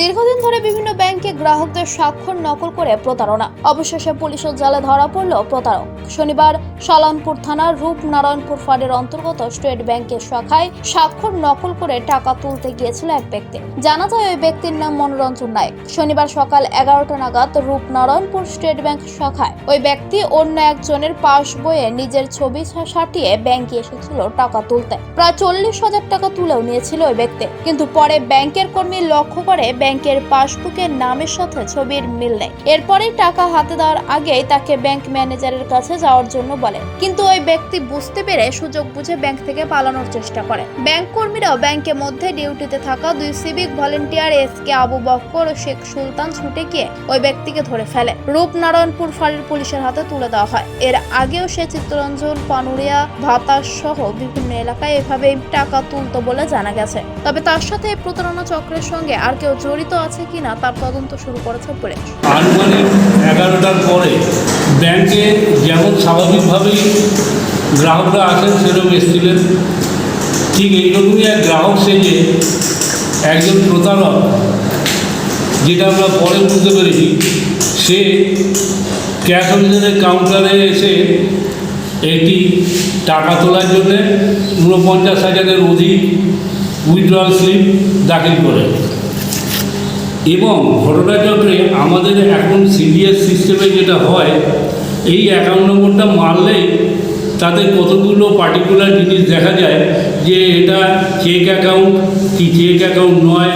দীর্ঘদিন ধরে বিভিন্ন ব্যাংকে গ্রাহকদের স্বাক্ষর নকল করে প্রতারণা। অবশেষে পুলিশের জালে ধরা পড়ল প্রতারক। শনিবার সালানপুর থানার রূপনারায়ণপুর ফাঁড়ের অন্তর্গত স্টেট ব্যাংকের শাখায় স্বাক্ষর নকল করে টাকা তুলতে গিয়েছিল এক ব্যক্তি। জানা যায়, ওই ব্যক্তির নাম মনোরঞ্জন নায়ক। শনিবার সকাল এগারোটা নাগাদ রূপনারায়ণপুর স্টেট ব্যাংক শাখায় ওই ব্যক্তি অন্য একজনের পাস বইয়ে নিজের ছবি সাটিয়ে ব্যাংকে এসেছিল টাকা তুলতে। প্রায় চল্লিশ হাজার টাকা তুলেও নিয়েছিল ওই ব্যক্তি। কিন্তু পরে ব্যাংকের কর্মী লক্ষ্য করে ব্যাংকের পাসবুকের নামের সাথে ছবির মিল নেই। এরপরেই টাকা হাতে দেওয়ার আগেই তাকে ব্যাংক ম্যানেজারের কাছে যাওয়ার জন্য বলে কিন্তু ওই ব্যক্তি বুঝতে পেরে সুযোগ বুঝে ব্যাংক থেকে পালানোর চেষ্টা করে। ব্যাংক কর্মীরাও ব্যাংকের মধ্যে ডিউটিতে থাকা দুই civic volunteer S K Abu Bakkar ও শেখ সুলতান ছুটে গিয়ে ওই ব্যক্তিকে ধরে ফেলে। রূপনারায়ণপুর ফাঁড়ির পুলিশের হাতে তুলে দেওয়া হয়। এর আগেও সে চিত্তরঞ্জন, পানুরিয়া ভাতাস সহ বিভিন্ন এলাকায় এভাবে টাকা তুলতো বলে জানা গেছে। তবে তার সাথে প্রতারণা চক্রের সঙ্গে আর কেউ আছে কিনা তার তদন্ত শুরু করেছে পুলিশ। আনুমানিক এগারোটার পরে ব্যাংকে যেমন স্বাভাবিকভাবেই গ্রাহকরা আসেন, সেরকম এসেছিলেন। ঠিক এইরকমই এক গ্রাহক সেজে একজন প্রতারক, যেটা আমরা পরে বুঝতে পেরেছি, সে ক্যাশ অফিসারের কাউন্টারে এসে একটি টাকা তোলার জন্যে ঊনপঞ্চাশ হাজারের অধিক উইথড্রয়াল স্লিপ দাখিল করে। এবং ঘটনাচক্রে আমাদের এখন সিরিয়াস সিস্টেমে যেটা হয়, এই অ্যাকাউন্ট নম্বরটা মারলেই তাতে কতগুলো পার্টিকুলার জিনিস দেখা যায় যে এটা চেক অ্যাকাউন্ট কি চেক অ্যাকাউন্ট নয়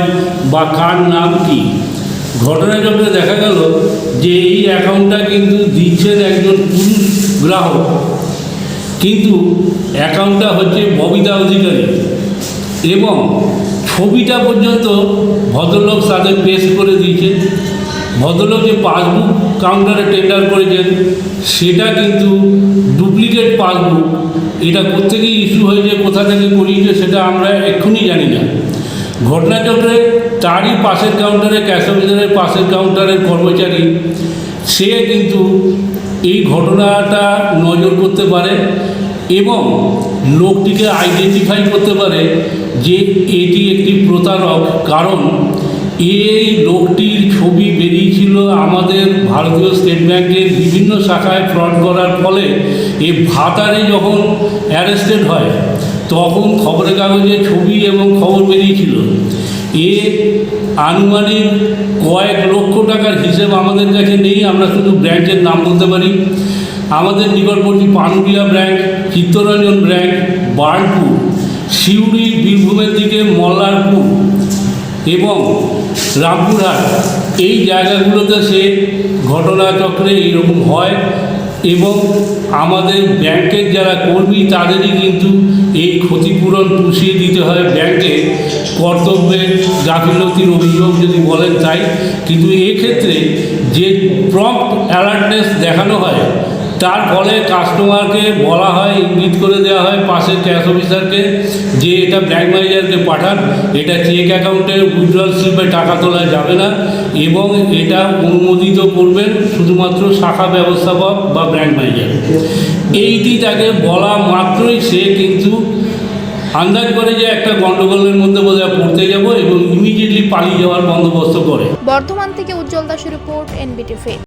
বা কার নাম কি। ঘটনাচক্রে দেখা গেল যে এই অ্যাকাউন্টটা কিন্তু দিচ্ছেন একজন পুরুষ গ্রাহক। কিন্তু অ্যাকাউন্টটা হচ্ছে ববিতা অধিকারী। এবং ছবিটা পর্যন্ত ভদ্রলোক তাদের পেশ করে দিয়েছে ভদ্রলোক যে পাসবুক কাউন্টারে টেন্ডার করেছেন, সেটা কিন্তু ডুপ্লিকেট পাসবুক। এটা কোথেকে ইস্যু হয়েছে, কোথা থেকে করিয়েছে, সেটা আমরা এক্ষুনি জানি না। ঘটনাচক্রে তারই পাশের কাউন্টারে ক্যাশ অফিসারের পাশের কাউন্টারের কর্মচারী, সে কিন্তু এই ঘটনাটা নজর করতে পারে। এবং লোকটিকে আইডেন্টিফাই করতে পারে যে এটি একটি প্রতারক। কারণ এই লোকটির ছবি বেরিয়েছিল আমাদের ভারতীয় স্টেট ব্যাংকের বিভিন্ন শাখায় ফ্রড করার ফলে। এই ভাতারে যখন অ্যারেস্টেড হয়, তখন খবরের কাগজে ছবি এবং খবর বেরিয়েছিল। এ আনুমানিক কয়েক লক্ষ টাকার হিসেব আমাদের কাছে নেই, আমরা শুধু ব্র্যাঞ্চের নাম বলতে পারি। আমাদের নিকটবর্তী পানুরিয়া ব্র্যাঞ্চ চিত্তরঞ্জন ব্র্যাঞ্চ বার্নপুর, সিউড়ি, বীরভূমের দিকে মল্লারপুর এবং রামপুরহাট। এই জায়গাগুলোতে সে ঘটনাচক্রে এইরকম হয় এবং আমাদের ব্যাংকের যারা কর্মী, তাদেরই কিন্তু এই ক্ষতিপূরণ পুষিয়ে দিতে হয় ব্যাংকে। কর্তব্যের গাফিলতির অভিযোগ যদি বলেন তাই। কিন্তু এক্ষেত্রে যে প্রম্পট অ্যালার্টনেস দেখানো হয় তার ফলে কাস্টমারকে বলা হয়, ইঙ্গিত করে দেওয়া হয় পাশের ক্যাশ অফিসারকে যে এটা ব্যাংক ম্যানেজারকে পাঠান, এটা চেক অ্যাকাউন্টে উইথড্রল স্লিপে টাকা তোলা যাবে না এবং এটা অনুমোদিত করবেন শুধুমাত্র শাখা ব্যবস্থাপক বা ব্যাংক ম্যানেজার এইটি তাকে বলা মাত্রই সে কিন্তু আন্দাজ করে যে একটা গণ্ডগোলের মধ্যে বোধহয় পড়তে যাব এবং ইমিডিয়েটলি পালিয়ে যাওয়ার বন্দোবস্ত করে। বর্ধমান থেকে উজ্জ্বল দাসের রিপোর্ট এনবিটি